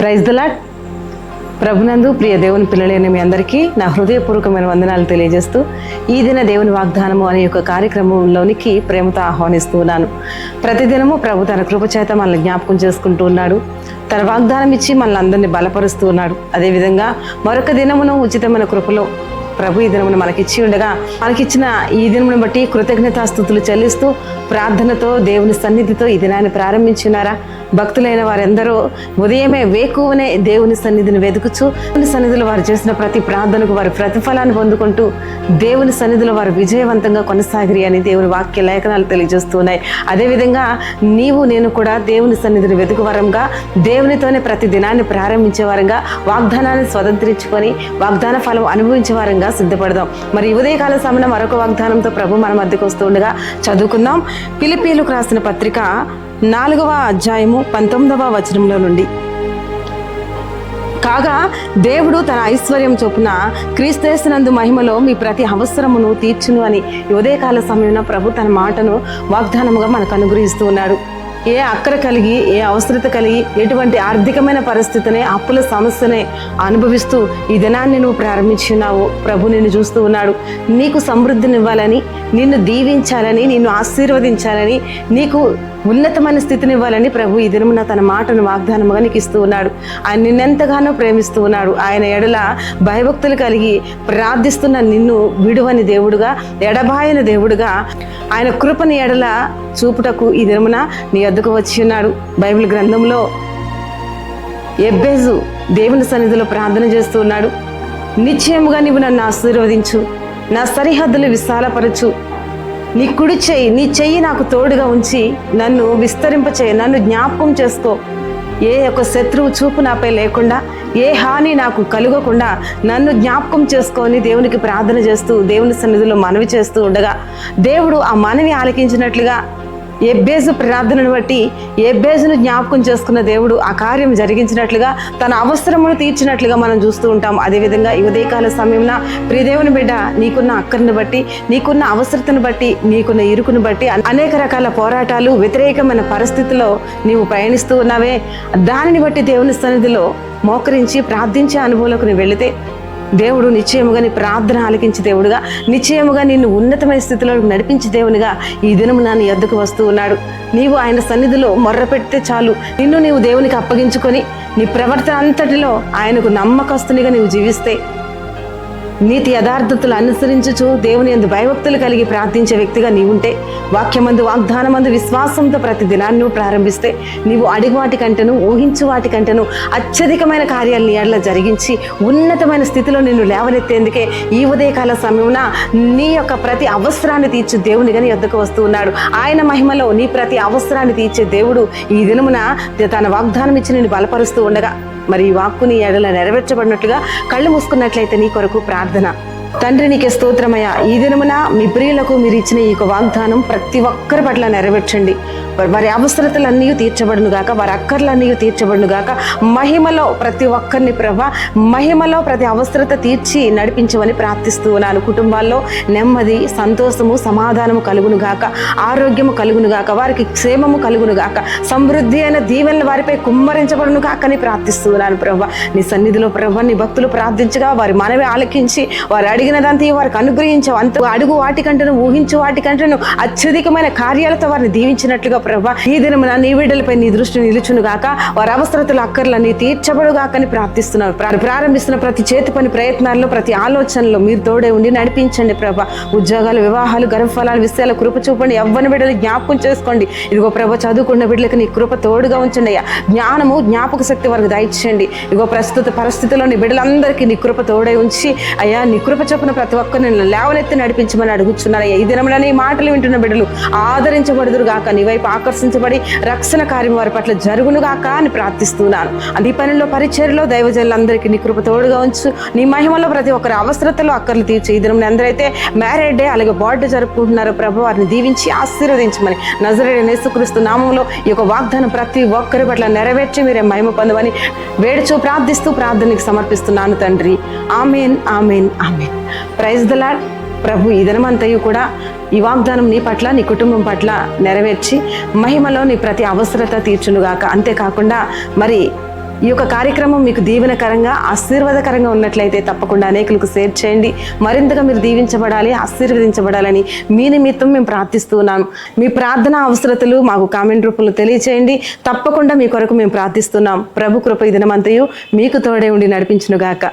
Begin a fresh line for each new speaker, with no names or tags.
Praise the lot ప్రభునందు ప్రియ దేవుని పిల్లలైన మీ అందరికీ నా హృదయపూర్వకమైన వందనాలు తెలియజేస్తూ ఈ దిన దేవుని వాగ్దానము అనే యొక్క కార్యక్రమంలోనికి ప్రేమతో ఆహ్వానిస్తూ ఉన్నాను. ప్రతిదినము ప్రభు తన కృపచేత మనల్ని జ్ఞాపకం చేసుకుంటూ ఉన్నాడు. తన వాగ్దానం ఇచ్చి మనల్ని అందరినీ బలపరుస్తూ ఉన్నాడు. అదేవిధంగా మరొక దినమును ఉచితమైన కృపలో ప్రభు ఈ దినమును మనకిచ్చి ఉండగా మనకిచ్చిన ఈ దినమును బట్టి కృతజ్ఞతాస్థుతులు చెల్లిస్తూ ప్రార్థనతో దేవుని సన్నిధితో ఈ దినాన్ని ప్రారంభించున్నారా? భక్తులైన వారెందరూ ఉదయమే వేకువనే దేవుని సన్నిధిని వెతుకుచు దేవుని సన్నిధిలో వారు చేసిన ప్రతి ప్రార్థనకు వారి ప్రతిఫలాన్ని పొందుకుంటూ దేవుని సన్నిధిలో వారు విజయవంతంగా కొనసాగిరి అని దేవుని వాక్య లేఖనాలు తెలియజేస్తున్నాయి అదేవిధంగా నీవు నేను కూడా దేవుని సన్నిధిని వెతుకువరంగా దేవునితోనే ప్రతి దినాన్ని ప్రారంభించే వారంగా వాగ్దానాన్ని స్వతంత్రించుకొని వాగ్దాన ఫలం అనుభవించే వారంగా సిద్ధపడదాం. మరి ఉదయకాల సమయం మరొక వాగ్దానంతో ప్రభు మన మధ్యకు వస్తూ ఉండగా చదువుకుందాం. పిలిపీలకు రాసిన పత్రిక నాలుగవ అధ్యాయము పంతొమ్మిదవ వచనంలో నుండి. కాగా దేవుడు తన ఐశ్వర్యం చొప్పున క్రీస్తేసినందు మహిమలో మీ ప్రతి అవసరమును తీర్చును అని ఉదయకాల సమయంలో ప్రభు తన మాటను వాగ్దానముగా మనకు అనుగ్రహిస్తూ ఉన్నాడు. ఏ అక్కర కలిగి ఏ అవసరత కలిగి ఎటువంటి ఆర్థికమైన పరిస్థితిని అప్పుల సమస్యనే అనుభవిస్తూ ఈ దినాన్ని నువ్వు ప్రారంభించున్నావు ప్రభు నిన్ను చూస్తూ ఉన్నాడు. నీకు సమృద్ధినివ్వాలని నిన్ను దీవించాలని నిన్ను ఆశీర్వదించాలని నీకు ఉన్నతమైన స్థితిని ఇవ్వాలని ప్రభు ఈ దినమున తన మాటను వాగ్దానముగా నీకు ఇస్తూ ఉన్నాడు. ఆయన నిన్నెంతగానో ప్రేమిస్తూ ఉన్నాడు. ఆయన ఎడల భయభక్తులు కలిగి ప్రార్థిస్తున్న నిన్ను విడువని దేవుడుగా ఎడబాయని దేవుడుగా ఆయన కృపని ఎడల చూపుటకు ఈ దినమున నీ వద్దకు వచ్చి ఉన్నాడు. బైబిల్ గ్రంథంలో ఎబ్బేజు దేవుని సన్నిధిలో ప్రార్థన చేస్తూ ఉన్నాడు. నిశ్చయముగా నీవు నన్ను ఆశీర్వదించు. నా సరిహద్దులు విశాలపరచు. నీ కుడి చెయ్యి నీ చెయ్యి నాకు తోడుగా ఉంచి నన్ను విస్తరింపచేయి నన్ను జ్ఞాపకం చేసుకో. ఏ యొక్క శత్రువు చూపు నాపై లేకుండా ఏ హాని నాకు కలుగకుండా నన్ను జ్ఞాపకం చేసుకొని దేవునికి ప్రార్థన చేస్తూ దేవుని సన్నిధిలో మనవి చేస్తూ ఉండగా దేవుడు ఆ మనవి ఆలకించినట్లుగా ఎబ్బేజు ప్రార్థనను బట్టి ఎబ్బేజును జ్ఞాపకం చేసుకున్న దేవుడు ఆ కార్యం జరిగించినట్లుగా తన అవసరమును తీర్చినట్లుగా మనం చూస్తూ ఉంటాం. అదేవిధంగా ఈ ఉదయకాల సమయంలో ప్రియదేవుని బిడ్డ నీకున్న అక్కర్ని బట్టి నీకున్న అవసరతను బట్టి నీకున్న ఇరుకును బట్టి అనేక రకాల పోరాటాలు వ్యతిరేకమైన పరిస్థితిలో నీవు ప్రయాణిస్తూ ఉన్నావే. దానిని బట్టి దేవుని సన్నిధిలో మోకరించి ప్రార్థించే అనుభవంలోకి నువ్వు వెళితే దేవుడు నిశ్చయముగా నీ ప్రార్థన ఆలకించి దేవుడుగా నిశ్చయముగా నిన్ను ఉన్నతమైన స్థితిలోకి నడిపించి దేవునిగా ఈ దినము నా నీ ఎద్దుకు వస్తూ ఉన్నాడు. నీవు ఆయన సన్నిధిలో మొర్ర పెడితే చాలు. నిన్ను నీవు దేవునికి అప్పగించుకొని నీ ప్రవర్తన అంతటిలో ఆయనకు నమ్మకస్తునిగా నీవు జీవిస్తే నీతి యథార్థతలు అనుసరించుచు దేవుని ఎందు భయభక్తులు కలిగి ప్రార్థించే వ్యక్తిగా నీవుంటే వాక్యమందు వాగ్దానమందు విశ్వాసంతో ప్రతి దినాన్ని నువ్వు ప్రారంభిస్తే నీవు అడిగి వాటి కంటేను ఊహించు వాటి కంటేను అత్యధికమైన కార్యాలు నీ ఎడల జరిగించి ఉన్నతమైన స్థితిలో నిన్ను లేవనెత్తేందుకే ఈ ఉదయకాల సమయమున నీ యొక్క ప్రతి అవసరాన్ని తీర్చు దేవునిగా నీ వద్దకు వస్తూ ఉన్నాడు. ఆయన మహిమలో నీ ప్రతి అవసరాన్ని తీర్చే దేవుడు ఈ దినమున తన వాగ్దానం ఇచ్చి నిన్ను బలపరుస్తూ ఉండగా మరి ఈ వాక్కుని ఎడల నెరవేర్చబడినట్లుగా కళ్ళు మూసుకున్నట్లయితే నీ కొరకు ప్రార్థన प्रार्थना। తండ్రి నీకే స్తోత్రమయ్య. ఈ దినమున మీ ప్రియులకు మీరు ఇచ్చిన ఈ యొక్క వాగ్దానం ప్రతి ఒక్కరి పట్ల నెరవేర్చండి. వారి- అవసరతలన్నీ తీర్చబడును గాక వారి అక్కర్లన్నీ తీర్చబడును గాక మహిమలో ప్రతి ఒక్కరిని ప్రభ మహిమలో ప్రతి అవసరత తీర్చి నడిపించమని ప్రార్థిస్తూ ఉన్నాను. కుటుంబాల్లో నెమ్మది సంతోషము సమాధానము కలుగును గాక ఆరోగ్యము కలుగును గాక వారికి క్షేమము కలుగును గాక సమృద్ధి అయిన దీవెనలు వారిపై కుమ్మరించబడును కాకని ప్రార్థిస్తూ ప్రార్థిస్తున్నాను ప్రభ. నీ సన్నిధిలో ప్రభ నీ భక్తులు ప్రార్థించగా వారి మనవి ఆలకించి వారి అడిగినదంతా వారికి అనుగ్రహించవు అంత అడుగు వాటికంటను ఊహించు వాటికంటను అత్యధికమైన కార్యాలతో వారిని దీవించినట్లుగా ప్రభా ఈ దినమున నీ బిడ్డలపై నీ దృష్టి నిలుచును గాక. వారి అవసరతలు అక్కర్లన్నీ తీర్చబడుగాకని ప్రార్థిస్తున్నారు ప్రారంభిస్తున్న ప్రతి చేతి పని ప్రయత్నాల్లో ప్రతి ఆలోచనలో మీరు తోడే ఉండి నడిపించండి ప్రభా. ఉద్యోగాలు వివాహాలు గర్భఫలాలు విషయాల కృప చూపండి. ఎవ్వని బిడ్డలు జ్ఞాపకం చేసుకోండి. ఇదిగో ప్రభ చదువుకున్న బిడ్డలకు నీ కృప తోడుగా ఉంచండి అయ్యా. జ్ఞానము జ్ఞాపక శక్తి వారికి దయచేయండి. ఇదిగో ప్రస్తుత పరిస్థితిలో నీ బిడ్డలందరికీ నీ కృప తోడై ఉంచి అయ్యా నీ కృప చొప్పున ప్రతి ఒక్కరిని లేవనెత్తి నడిపించమని అడుగుచున్నారు ఈ దినంలోనే నీ మాటలు వింటున్న బిడ్డలు ఆదరించబడుదురు గాక. నీ వైపు ఆకర్షించబడి రక్షణ కార్యం వారి పట్ల జరుగును గాక అని ప్రార్థిస్తున్నాను. అది పనిలో పరిచయలో దైవజనులందరికీ నీ కృప తోడుగా ఉంచు. నీ మహిమలో ప్రతి ఒక్కరి అవసరతలో అక్కర్లు తీర్చు. ఈ దినం ఎందరైతే మ్యారేడ్ డే అలాగే బర్త్డే జరుపుకుంటున్నారో. ప్రభు వారిని దీవించి ఆశీర్వదించమని నజరేడ నేసుక్రీస్తు నామంలో ఈ యొక్క వాగ్దానం ప్రతి ఒక్కరి పట్ల నెరవేర్చి మీరే మహిమ పొందమని వేడుచూ ప్రార్థిస్తూ ప్రార్థనకు సమర్పిస్తున్నాను తండ్రి. Amen amen amen. Praise the Lord. ప్రభు ఈ దినమంతయు కూడా ఈ వాగ్దానం నీ పట్ల నీ కుటుంబం పట్ల నెరవేర్చి మహిమలో నీ ప్రతి అవసరత తీర్చునుగాక. అంతేకాకుండా మరి ఈ యొక్క కార్యక్రమం మీకు దీవెనకరంగా ఆశీర్వాదకరంగా ఉన్నట్లయితే తప్పకుండా అనేకులకు షేర్ చేయండి. మరింతగా మీరు దీవించబడాలి ఆశీర్వదించబడాలని మీ నిమిత్తం మేము ప్రార్థిస్తున్నాం మీ ప్రార్థన అవసరతలు మాకు కామెంట్ రూపంలో తెలియచేయండి. తప్పకుండా మీ కొరకు మేము ప్రార్థిస్తున్నాం. ప్రభు కృప ఈ దినమంతయు మీకు తోడే ఉండి నడిపించునుగాక.